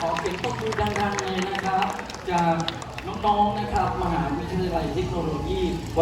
ขอเสียงตบมือดังๆเลยนะครับ จากน้องๆนะครับ มหาวิทยาลัยเทคโนโลยี